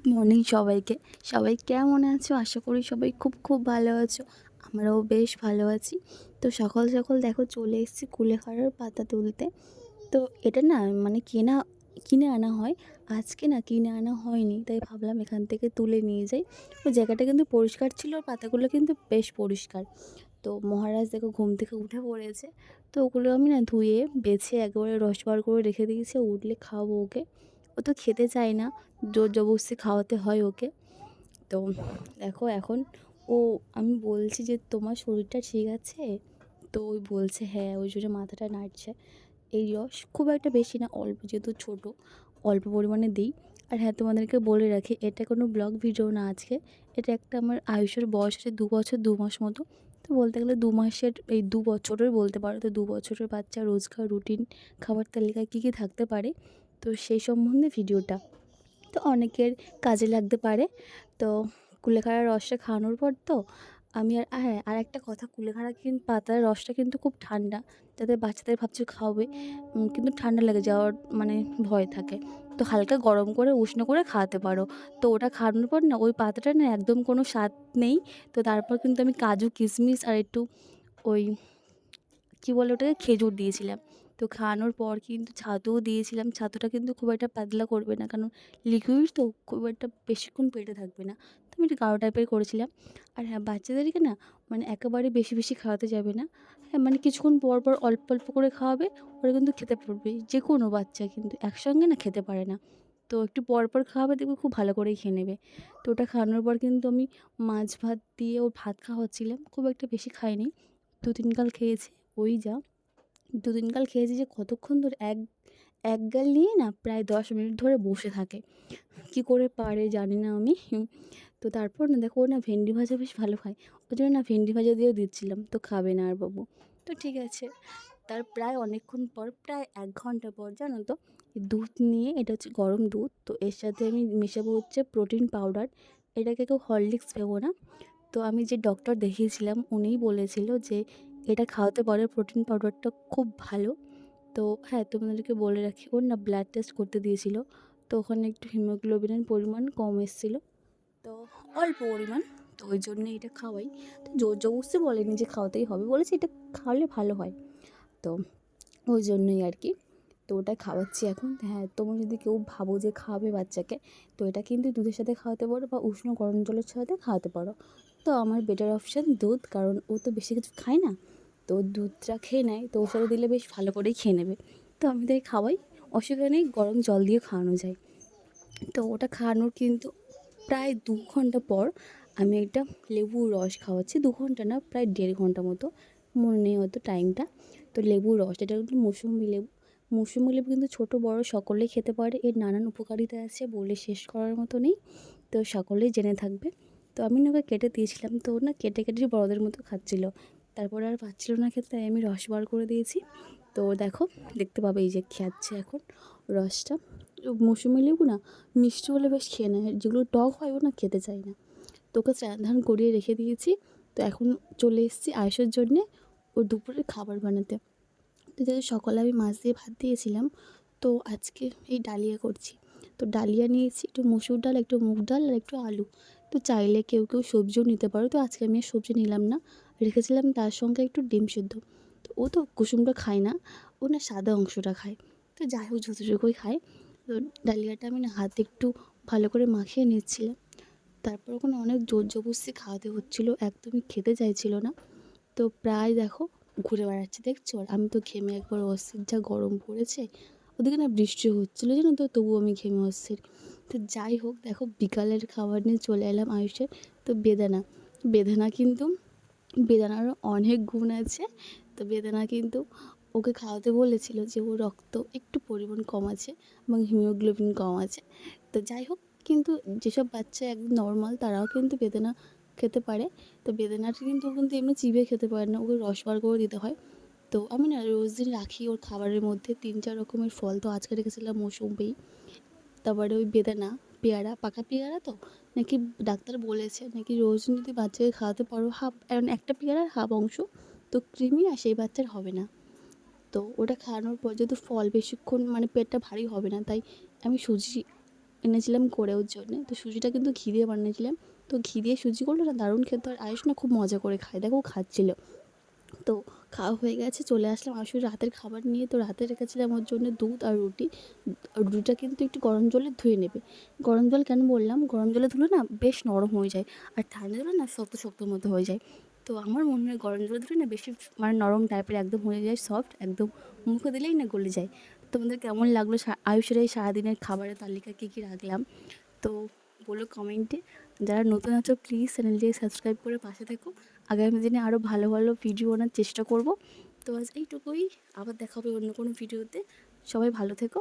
Good morning সবাইকে। সবাই কেমন আছো? আশা করি সবাই খুব খুব ভালো আছো। আমরাও বেশ ভালো আছি। তো সকাল সকাল দেখো চলে এসেছি কুলেখাড়ার পাতা তুলতে। তো এটা না মানে কেনা, কিনে আনা হয়। আজকে না কিনে আনা হয়নি, তাই ভাবলাম এখান থেকে তুলে নিয়ে যাই। ওই জায়গাটা কিন্তু পরিষ্কার ছিল আর পাতাগুলো কিন্তু বেশ পরিষ্কার। তো মহারাজ দেখো ঘুম থেকে উঠে পড়েছে। তো ওগুলো আমি না ধুয়ে, বেছে, একেবারে রস বার করে রেখে দিয়েছি, উঠলে খাওয়াবো ওকে। ও তো খেতে চায় না। জোর জবরদস্তি খাওয়াতে হয় ওকে। তো দেখো এখন ও, আমি বলছি যে, তোমার শরীরটা ঠিক আছে? তো ওই বলছে হ্যাঁ ওই জন্য মাথাটা নাড়ছে। এই রস খুব একটা বেশি না, অল্প, যেহেতু ছোটো, অল্প পরিমাণে দিই। আর হ্যাঁ তোমাদেরকে বলে রাখি, এটা কোনো ব্লগ ভিডিও না আজকে। এটা একটা আমার আয়ুষের বয়স আছে দু বছর, দু মাস মতো। তো বলতে গেলে দু মাসের, এই দু বছরের বলতে পারো। তো দু বছরের বাচ্চা, রোজকার রুটিন, খাবার তালিকায় কী কী থাকতে পারে? তো সেই সম্বন্ধে ভিডিওটা। তো অনেকের কাজে লাগতে পারে। তো কুলেখাড়ার রসটা খাওয়ানোর পর তো আমি আর হ্যাঁ আর একটা কথা, কুলেখাড়া কিন্তু পাতার রসটা কিন্তু খুব ঠান্ডা। যাতে বাচ্চাদের ভাবছে খাওয়াবে কিন্তু ঠান্ডা লেগে যাওয়ার মানে ভয় থাকে। তো হালকা গরম করে, উষ্ণ করে খাওয়াতে পারো। তো ওটা খাওয়ানোর পর না, ওই পাতাটা না একদম কোনো স্বাদ নেই। তো তারপর কিন্তু আমি কাজু কিশমিশ আর একটু ওই, কী বলে ওটাকে, খেজুর দিয়েছিলাম। তো খাওয়ানোর পর কিন্তু ছাতুও দিয়েছিলাম। ছাতুটা কিন্তু খুব একটা পাতলা করবে না, কারণ লিকুইড তো খুব একটা বেশিক্ষণ পেটে থাকবে না। তো আমি একটু গাঢ় টাইপের করেছিলাম। আর হ্যাঁ বাচ্চাদেরকে না মানে একেবারে বেশি বেশি খাওয়াতে যাবে না। হ্যাঁ মানে কিছুক্ষণ পর পর অল্প অল্প করে খাওয়াবে, ওরা কিন্তু খেতে পারবে। যে কোনো বাচ্চা কিন্তু একসঙ্গে না খেতে পারে না। তো একটু পর পর খাওয়াবে, দেখবে খুব ভালো করেই খেয়ে নেবে। তো ওটা খাওয়ানোর পর কিন্তু আমি মাছ ভাত দিয়ে ওর ভাত খাওয়াচ্ছিলাম খুব একটা বেশি খাইনি। দু তিন গাল খেয়েছে, ওই যা। দু তিন গাল খেয়েছি যে কতক্ষণ ধরে এক এক গাল নিয়ে না প্রায় দশ মিনিট ধরে বসে থাকে। কী করে পারে জানি না আমি। তো তারপর না দেখো ও না ভেন্ডি ভাজা বেশ ভালো খায়। ওই জন্য না ভেন্ডি ভাজা দিয়েও দিচ্ছিলাম। তো খাবে না আর বাবু। তো ঠিক আছে। তার প্রায় অনেকক্ষণ পর, প্রায় এক ঘণ্টা পর জানো তো দুধ নিয়ে, এটা হচ্ছে গরম দুধ, তো এর সাথে আমি মেশাবো হচ্ছে প্রোটিন পাউডার এটাকে কেউ হরলিক্স ভেবো না। তো আমি যে ডক্টর দেখিয়েছিলাম, উনিই বলেছিল যে এটা খাওয়াতে পারে প্রোটিন পাউডারটা খুব ভালো। তো হ্যাঁ তোমাদেরকে বলে রাখি, ওর না ব্লাড টেস্ট করতে দিয়েছিল। তো ওখানে একটু হিমোগ্লোবিনের পরিমাণ কম এসেছিল। তো অল্প পরিমাণ, তো ওই জন্য এটা খাওয়াই। তো জোর জবরদস্তি বলেনি যে খাওয়াতেই হবে, বলেছে এটা খাওয়ালে ভালো হয়। তো ওই জন্যই আর কি, তো ওটা খাওয়াচ্ছি এখন। হ্যাঁ তোমরা যদি কেউ ভাবো যে খাওয়াবে বাচ্চাকে, তো এটা কিন্তু দুধের সাথে খাওয়াতে পারো বা উষ্ণ গরম জলের সাথে খাওয়াতে পারো। তো আমার বেটার অপশান দুধ, কারণ ও তো বেশি কিছু খায় না। তো দুধটা খেয়ে নেয়, তো সাথে দিলে বেশ ভালো করেই খেয়ে নেবে। তো আমি তাই খাওয়াই, অসুবিধা নেই, গরম জল দিয়ে খাওয়ানো যায়। তো ওটা খাওয়ানোর কিন্তু প্রায় দু ঘণ্টা পর আমি একটা লেবুর রস খাওয়াচ্ছি। দু ঘণ্টা না, প্রায় দেড় ঘণ্টা মতো, মনে নেই হয়তো টাইমটা। তো লেবুর রস, এটা কিন্তু মৌসুমি লেবু। মৌসুমি লেবু কিন্তু ছোটো, বড় সকলেই খেতে পারে। এর নানান উপকারিতা আছে বলে শেষ করার মতো নেই। তো সকলেই জেনে থাকবে। তো আমি ওকে কেটে দিয়েছিলাম। তো ও না কেটে কেটে বড়দের মতো খাচ্ছিল। তারপরে আর পাচ্ছিল না খেতে, তাই আমি রস বার করে দিয়েছি। তো দেখো, দেখতে পাবে এই যে খাচ্ছে এখন রসটা। মৌসুমি লেবু না, মিষ্টি হলে বেশ খেয়ে নেয়। যেগুলো টক হয় ও না খেতে চায় না। তোকে চান ধান করিয়ে রেখে দিয়েছি। তো এখন চলে এসেছি আয়সের জন্যে ওর দুপুরের খাবার বানাতে। তো যেহেতু সকালে আমি মাছ দিয়ে ভাত দিয়েছিলাম। তো আজকে এই ডালিয়া করছি। তো ডালিয়া নিয়েছি, একটু মুসুর ডাল, একটু মুগ ডাল আর একটু আলু। তো চাইলে কেউ কেউ সবজিও নিতে পারো। তো আজকে আমি সবজি নিলাম না, রেখেছিলাম তার সঙ্গে একটু ডিম সিদ্ধ। তো ও তো কুসুমটা খায় না, ও না সাদা অংশটা খায়। তো যাই হোক, যতটুকুই খায়, তো ডালিয়াটা আমি না হাতে একটু ভালো করে মাখিয়ে নিচ্ছিলাম। তারপর ওখানে অনেক জোর জবরদস্তি খাওয়াতে হচ্ছিল, একদমই খেতে চাইছিল না। তো প্রায় দেখো, ঘুরে বেড়াচ্ছে, দেখছ? আর আমি তো ঘেমে একবার অস্থির, যা গরম পড়েছে ওদিকে না বৃষ্টি হচ্ছিল জানো তো, তবুও আমি ঘেমে অস্থির তো যাই হোক, দেখো বিকালের খাবার নিয়ে চলে এলাম আয়ুষের। তো বেদানা বেদানা কিন্তু বেদানারও অনেক গুণ আছে। তো বেদানা কিন্তু ওকে খাওয়াতে বলেছিল যে ও রক্ত একটু পরিমাণ কম আছে এবং হিমোগ্লোবিন কম আছে। তো যাই হোক, কিন্তু যেসব বাচ্চা একদম নর্মাল তারাও কিন্তু বেদানা খেতে পারে। তো বেদানাটা কিন্তু ও কিন্তু এমনি চিবিয়ে খেতে পারে না, ওকে রস বার করে দিতে হয়। তো আমি না রোজ দিন রাখি ওর খাবারের মধ্যে। তিন, চার রকমের ফল তো আজকে রেখেছিলাম মৌসুম্বি তারপরে ওই বেদানা, পেয়ারা, পাকা পেয়ারা তো? নাকি ডাক্তার বলেছে, নাকি রোজ যদি বাচ্চাকে খাওয়াতে পারো হাফ এমন একটা পেয়ারার হাফ অংশ তো কৃমি না সেই বাচ্চার হবে না। তো ওটা খাওয়ানোর পর যেহেতু ফল বেশিক্ষণ মানে পেটটা ভারী হবে না, তাই আমি সুজি এনেছিলাম করে ওর জন্যে। তো সুজিটা কিন্তু ঘি দিয়ে বানিয়েছিলাম। তো ঘি দিয়ে সুজি করল না দারুণ খেতে আর আয়ুষ না খুব মজা করে খায়। দেখো খাচ্ছিলো। তো খাওয়া হয়ে গেছে, চলে আসলাম। আয়ুষের রাতের খাবার নিয়ে তো রাতে রেখেছিলাম ওর জন্য দুধ আর রুটি। রুটিটা কিন্তু একটু গরম জলে ধুয়ে নেবে। গরম জল কেন বললাম? গরম জলে ধুলে না বেশ নরম হয়ে যায় আর ঠান্ডা জলে না শক্ত শক্ত মতো হয়ে যায়। তো আমার মনে হয় গরম জলে ধুলে না বেশি মানে নরম টাইপের একদম হয়ে যায় সফট একদম মুখে দিলেই না গলে যায়। তোমাদের কেমন লাগল আয়ুষের এই সারাদিনের খাবারের তালিকা কী কী রাখলাম? তো বলো কমেন্টে যারা নতুন আছো প্লিজ চ্যানেলটিকে সাবস্ক্রাইব করে পাশে থেকো। আগামী দিনে আরও ভালো ভালো ভিডিও আনার চেষ্টা করব। তো আজ এইটুকুই। আবার দেখা হবে অন্য কোনো ভিডিওতে সবাই ভালো থেকো।